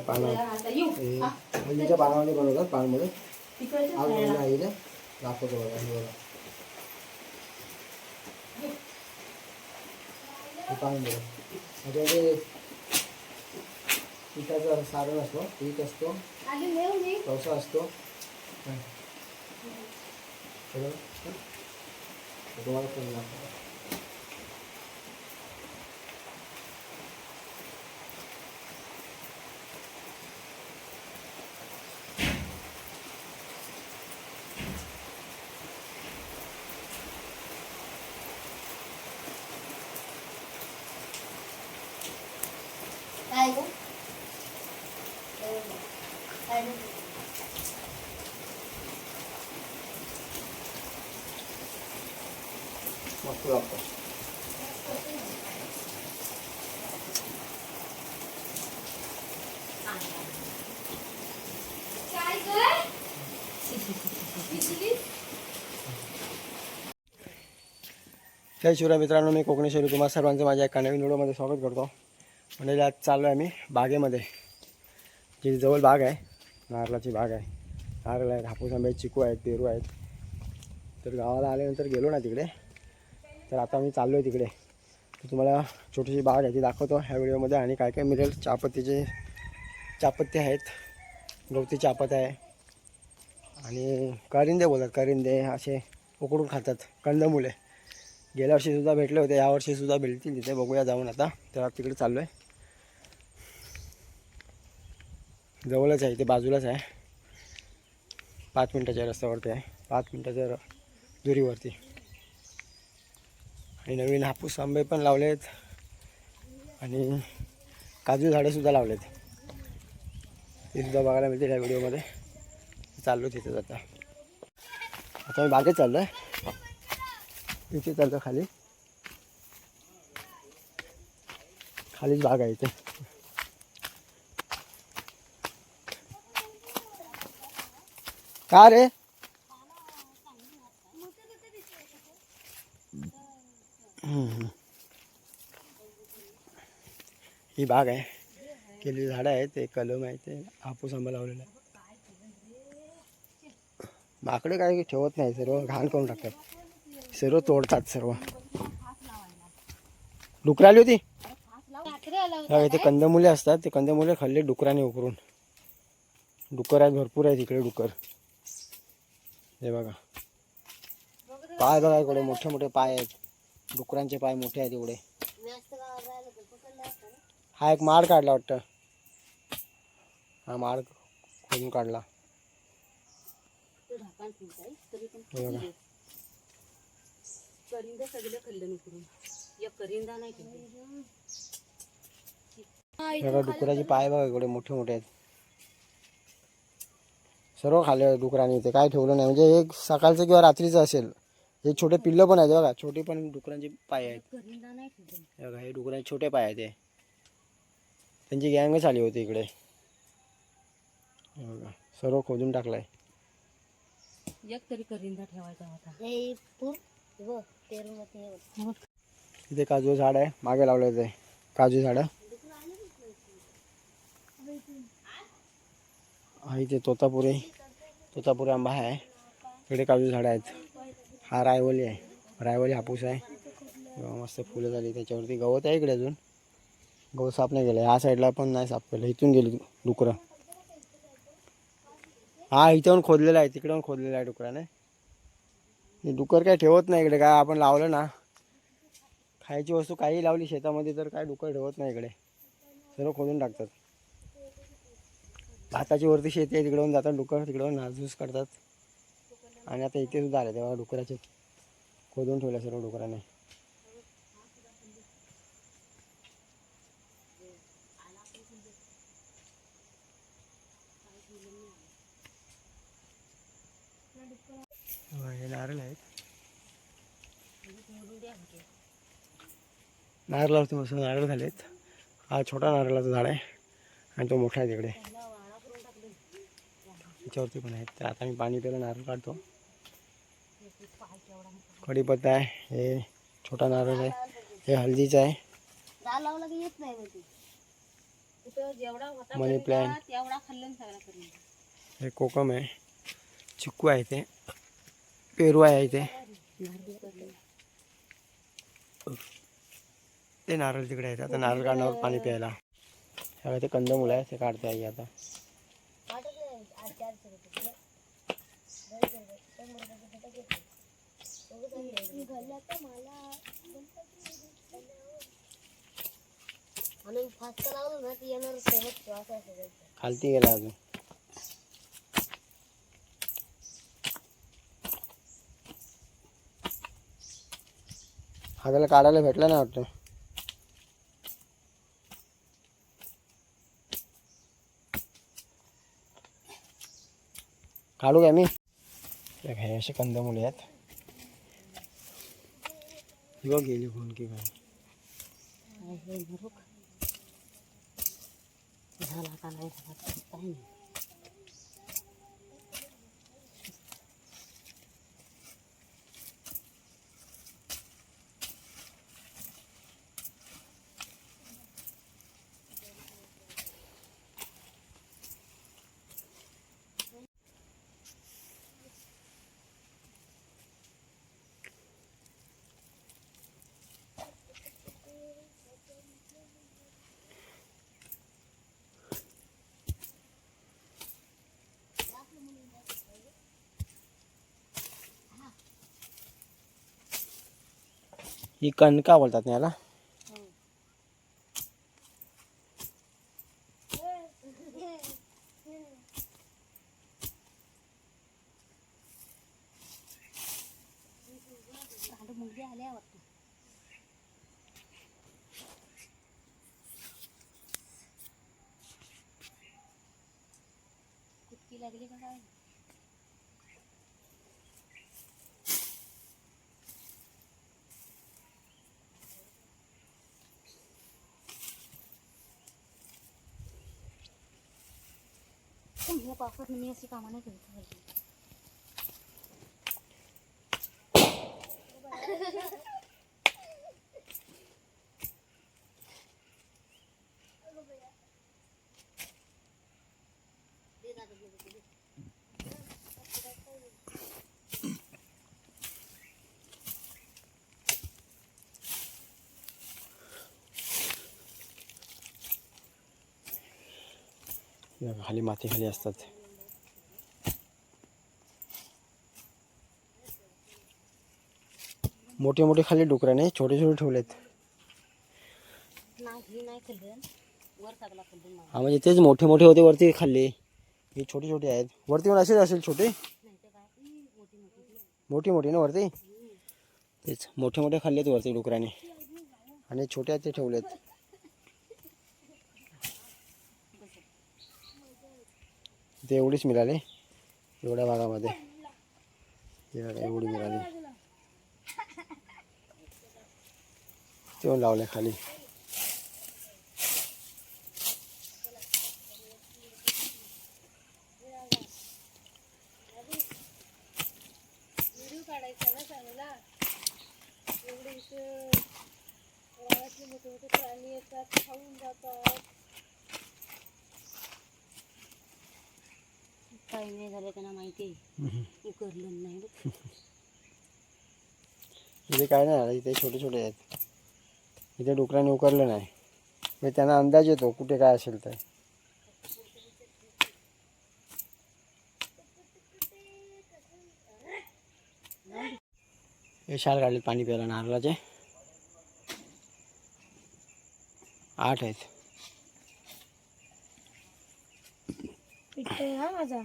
पानं. आता येऊ. हल्लीच्या पानामध्ये बनवतात पानमध्ये. आईने दाखवतो बघा पान बघा. त्याच्यामध्ये पिठाचं सारण असतो पीठ असतो पावसा असतो. तुम्हाला पण दाखवतो. काय गं? काय गं? मस्त काय जय शिवराय मित्रांनो मी कोकणी शैली सर्वांचं माझ्या एका नवीन व्हिडिओमध्ये स्वागत करतो. म्हणजे आज चाललो आहे आम्ही बागेमध्ये जी जवळ बाग आहे नारळाची बाग आहे. नारळ आहेत हापूस आंबे चिकू आहेत पेरू आहेत. तर गावाला आल्यानंतर गेलो ना तिकडे. तर आता मी चाललो आहे तिकडे तुम्हाला छोटीशी बाग आहे ती दाखवतो ह्या व्हिडिओमध्ये आणि काय काय मिळेल चहापत्तीचे चहापत्ती आहेत. गवती चहापत आहे. आणि करिंदे बोलतात करिंदे असे उकडून खातात कंदमुले. गेल्या वर्षीसुद्धा भेटले होते यावर्षीसुद्धा भेटतील तिथे बघूया जाऊन आता. तर तिकडे चाललो आहे जवळच आहे इथे बाजूलाच आहे. पाच मिनटाच्या रस्त्यावरती आहे. पाच मिनटाच्या दुरीवरती. आणि नवीन हापूस आंबे पण लावलेत. आणि काजू झाडंसुद्धा लावलेत. ते सुद्धा बघायला मिळते या व्हिडिओमध्ये. चाललो तिथे आता. आता मी बागेत चाललो आहे तिथे चालतो खाली? खालीच बाग आहे इथे. का रे? ही बाग आहे. केली झाडं आहेत ते कलम आहे ते हापूस आंबा लावलेला आहे. माकडे काय ठेवत नाही सर्व घाण करून टाकतात. सर्व तोडतात सर्व. डुकर आली होती? ते इथे कंदमुले असतात ते कंदमुले खाल्ले डुकराने उकरून. डुकर आहेत भरपूर आहेत इकडे डुकर. हे बघा. पाय बघा इकडे मोठे मोठे पाय आहेत. डुकरांचे पाय मोठे आहेत एवढे. हा एक माड काढला वाटतं. हा माड खोदून काढला. डुकराचे पाय बघा इकडे मोठे मोठे आहेत. सर्व खाल्ले डुकराने. इथे काय ठेवलं नाही. म्हणजे एक सकाळचं किंवा रात्रीचं असेल. हे छोटे पिल्लं पण आहेत बघा छोटी पण डुकरांचे पाय आहेत. हे बघा हे डुकरांचे छोटे पाय आहेत हे. त्यांची गँगच आली होती इकडे. हे बघा सर्व खोदून टाकलाय. एक तरी करिंदा ठेवायचा होता. इथे काजू झाड आहे मागे लावलं ते. काजू झाडं. हा इथे तोतापुरी तोतापुरी आंबा आहे. इकडे काजू झाडं आहेत. हा रायवली आहे. रायवली हापूस आहे. मस्त फुलं झाली त्याच्यावरती गवत आहे इकडे अजून. गवत साफ नाही केलं ह्या साईडला पण नाही साफ केलं. इथून गेली डुकरं. हा इथं खोदलेला आहे. तिकडे पण खोदलेला आहे डुकराने डुकर काय ठेवत नाही इकडे. काय आपण लावलं ना खायची वस्तू काही लावली शेतामध्ये तर काय डुकर ठेवत नाही इकडे. सर्व खोदून टाकतात. भाताची वरती शेती आहे. तिकडून जातात डुकर तिकडून नासधूस करतात. आणि आता इथे सुद्धा आले तेव्हा डुकराचे खोदून ठेवले सर्व डुकराने. हे नारळ आहेत. नारळावरती मस्त नारळ झालेत. हा छोटा नारळाचं झाड आहे. आणि तो मोठा आहे तिकडे. त्याच्यावरती पण आहेत. तर आता मी पाणी प्यायला नारळ काढतो. कढीपत्ता आहे हे छोटा नारळ आहे हे हळदीचं आहे मनी प्लॅन प्लॅन्ट. हे कोकम आहे चिक्कू आहे ते पेरू आहे इथे ते नारळ तिकडे आहेत आता नारळ काढण्यावर पाणी प्यायला हे ते कंदमुळं आहे ते काढते आई आता Thank you. खालती गेला अजून. हा त्याला काढायला भेटला नाही वाटतं. काढू काय मी? हे काय असे कंदमुळे आहेत. बघ गेली फोन की काय. झाला का नाही झाला काही नाही. ही कणका बोलतात याला आता मुलगी आल्या वाटतं कुटकी लागली का काय पण ह्या पावसात मी अशी कामं नाही खाली माती खाली असतात. मोठे मोठे खाली डुकराने छोटे छोटे ठेवलेत. नाही ही नाही नाही म्हणजे तेच मोठे मोठे होते वरती खाल्ले. हे छोटे छोटे आहेत. वरती पण असेच असेल छोटे? नाही. मोठी मोठी ना वरती? तेच मोठे मोठे खाल्लेत वरती डुकराने. आणि छोटे आहेत ते ठेवलेत. ते एवढीच मिळाले. एवढ्या भागामध्ये. एवढी मिळाली. ते लावले खाली व्हिडिओ काढायचा ना चांगला एवढे इथे रानातले मोठे मोठे प्राणी येतात खाऊन जातात काही नाही झालं त्यांना माहिती आहे उकरलं नाही बघ. इथे काय नाही आलं इथे छोटे छोटे आहेत. इथे डुकराने उकरलं नाही. म्हणजे त्यांना अंदाज येतो कुठे काय असेल तर. हे शाल काढले पाणी प्यायला नारळाचे. आठ आहेत. माझा.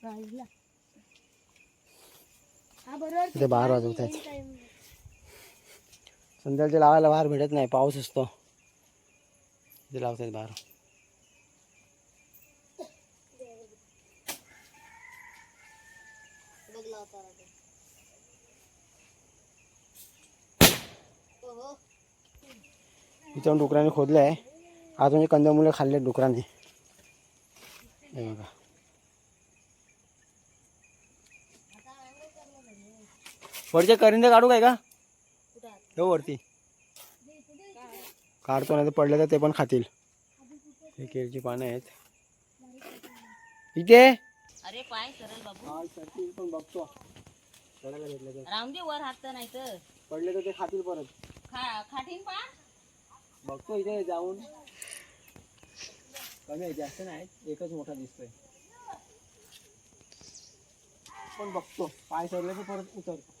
राहिला. इथे बाहेर वाजवत आहेत संध्याकाळचे लावायला बाहेर भेटत नाही पाऊस असतो. इथे लावत आहेत बाहेर इथे डुकराने खोदलं आहे आज म्हणजे कंदमुळे खाल्ले डुकराने. हे बघा. वरचे करिंदे काढू काय का? हो वरती. काढतो नाही तर पडले तर ते पण खातील. हे केळची पानं आहेत. इथे? अरे पाय सरळ बाबू. पण बघतो. चढायला भेटलं तर. राहून दे वर हात नाही तर पडले तर ते खातील परत. खा खाटीन पा बघतो इथे जाऊन. कमी आहे जास्त नाही एकच मोठा दिसतोय. पण बघतो. पाय सरले तर परत उतरतो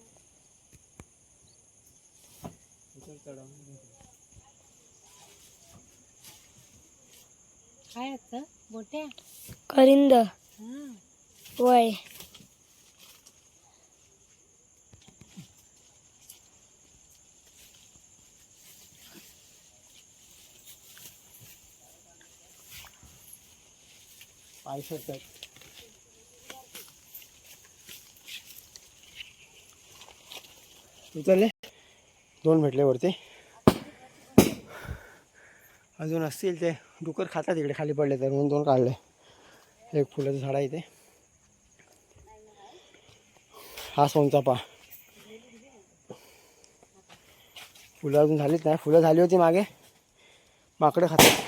करिंद. वय. पाय सरतात उचलले. दोन भेटले वरती. अजून असतील ते. डुकर खातात इकडे खाली पडले तर म्हणून दोन काढले. एक फुलाचं झाड आहे इथे. हा सोनचापा फुलं अजून झालीच नाही. फुलं झाली होती मागे. माकडं खातात.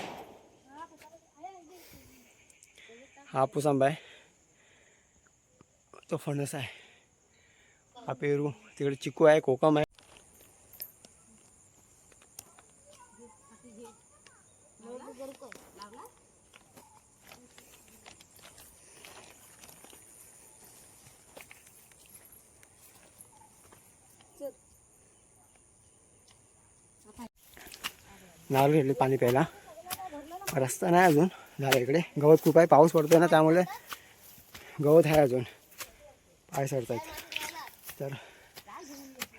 हा हापूस आंबा आहे. तो फणस आहे. हा पेरू. तिकडे चिकू आहे कोकम आहे. नारळ घेतले पाणी प्यायला. रस्ता नाही अजून झाला इकडे. गवत खूप आहे पाऊस पडतोय ना त्यामुळे गवत आहे अजून. पाय सरत तर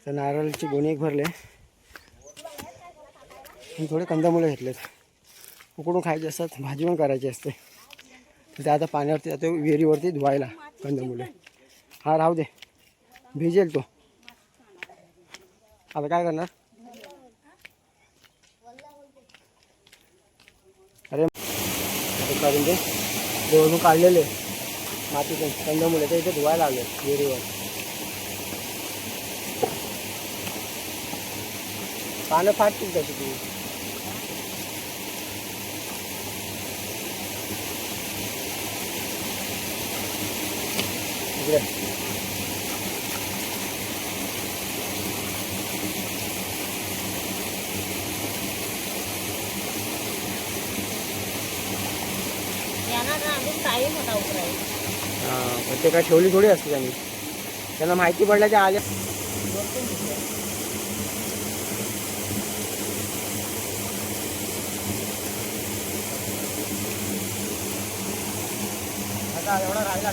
तर नारळची गोणी एक भरले. आणि थोडे कंदमुळे घेतलेत. उकडून खायचे असतात भाजी पण करायची असते. ते आता पाण्यावरती जातो विहिरीवरती धुवायला कंदमुळे. हा राहू दे. भिजेल तो. आता काय करणार अरे आता काढून ते देवणूक काढलेले. मातीतून कंदमुळे ते इथे धुवायला लागले विहिरीवर. पानं फाटतील तशी ती. इकडे यांना ना अजून टाईम होता उतरायला हां पण ते काय ठेवली थोडी असते त्यांनी. त्यांना माहिती पडल्याच्या आल्या आता एवढा राहिला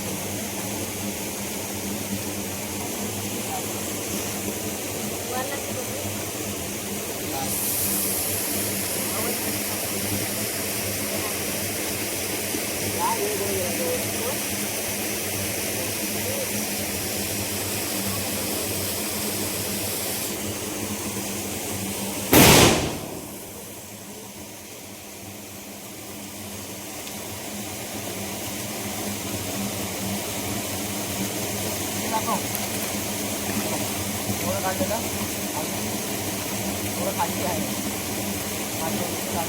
थोडं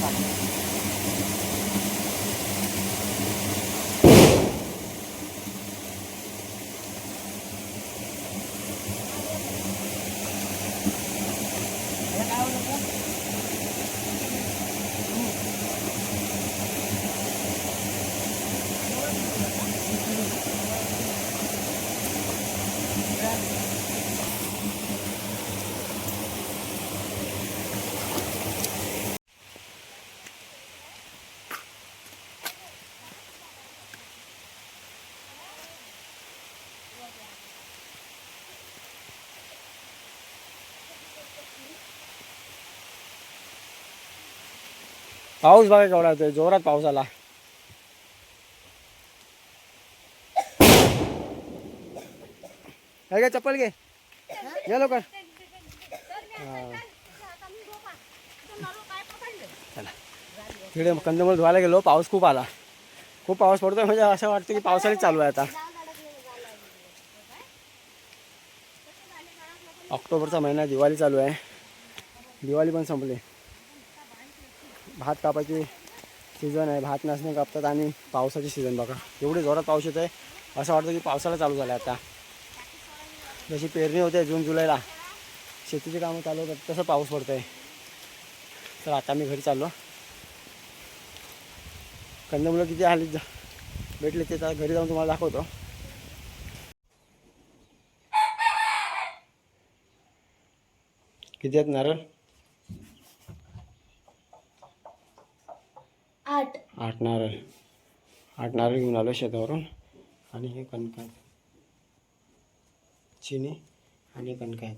खाली आहे पाऊस बघा केवढा येतोय. जोरात पाऊस आला. काय काय चप्पल घे. या लवकर. हा. चला. तिकडे कंदमूळ धुवायला गेलो पाऊस खूप आला. खूप पाऊस पडतोय म्हणजे असं वाटतं की पावसाळीच चालू आहे आता. ऑक्टोबरचा महिना दिवाळी चालू आहे. दिवाळी पण संपली. भात कापायची सीझन आहे. भात नाचणे कापतात आणि पावसाची सीझन बघा. एवढी जोरात पाऊस येत आहे असं वाटतं की पावसाला चालू झाला आता. जशी पेरणी होते जून जुलैला शेतीची कामं चालू होतात तसं पाऊस पडतं आहे तर आता मी घरी चाललो. कंदमुलं किती आली? भेटले ते तर घरी जाऊन तुम्हाला दाखवतो. किती आहेत नारळ? आठ. आठ नारळ आठ नारळ घेऊन आलो शेतावरून. आणि हे कणक आहेत. चिनी आणि कणक आहेत.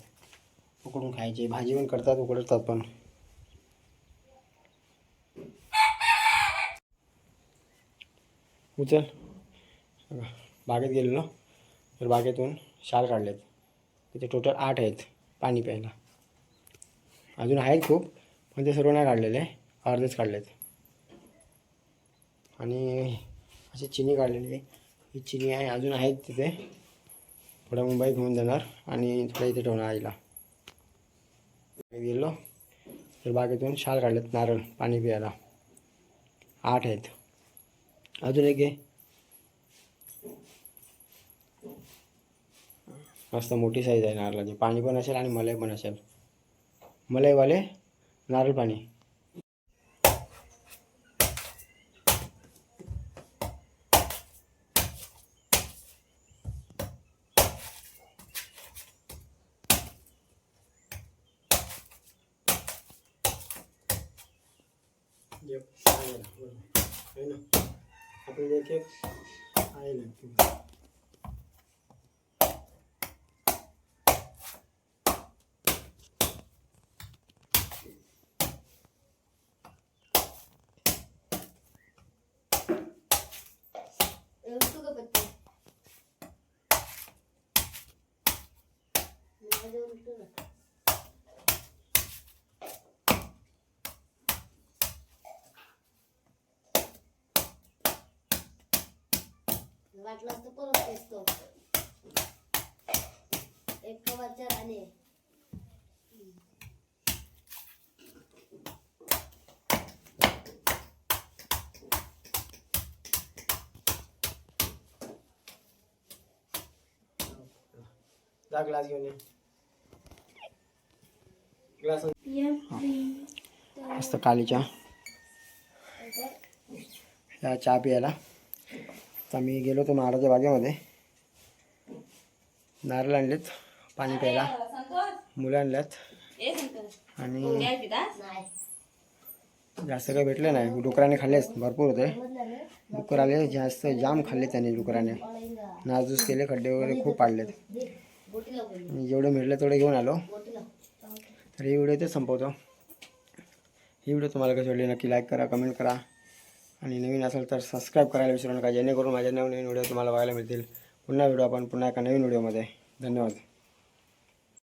उकडून खायचे. भाजी पण करतात उकडतात पण. उचल. बागेत बागेत गेलेलो तर बागेतून शाल काढलेत. तिथे टोटल आठ आहेत पाणी प्यायला. अजून आहेत खूप पण ते सर्व नाही काढलेले. अर्धेच काढलेत. आणि अशी चिनी काढलेली आहे. ही चिनी आहे अजून आहेत तिथे. थोड्या मुंबईत घेऊन जाणार आणि थोडं इथे ठेवणार आईला. गेलो. तर बागेतून शाल काढलेत नारळ पाणी प्यायला. आठ आहेत. अजून एक आहे. मस्त मोठी साईज आहे नारळाची. पाणी पण असेल आणि मलाई पण असेल. मलाईवाले नारळ पाणी. Yep, आहे ना, बरोबर. आहे ना. आपण एक एक आहे ना वाटलं तर परत तेच तो एक कवाच्या राणे जा ग्लास घेऊन ये ग्लास मस्त काली चहा या चहा प्यायला आता मी गेलो होतो नारळाच्या बागेमध्ये. नारळ आणलेत पाणी प्यायला. मुलं आणल्यात. आणि जास्त काही भेटले नाही. डुकराने खाल्लेच भरपूर होते. डुकर आले जास्त जाम खाल्ले त्याने डुकराने. नाजूस केले खड्डे वगैरे खूप पाडलेत. आणि जेवढे मिळले तेवढे घेऊन आलो. तर ही व्हिडिओ ते संपवतो. ही व्हिडिओ तुम्हाला कशी वाटली नक्की लाईक करा कमेंट करा. आणि नवीन असेल तर सबस्क्राईब करायला विसरू नका. जेणेकरून माझ्या नवनवीन नवीन व्हिडिओ तुम्हाला बघायला मिळतील. पुन्हा व्हिडिओ आपण पुन्हा एका नवीन व्हिडिओमध्ये धन्यवाद.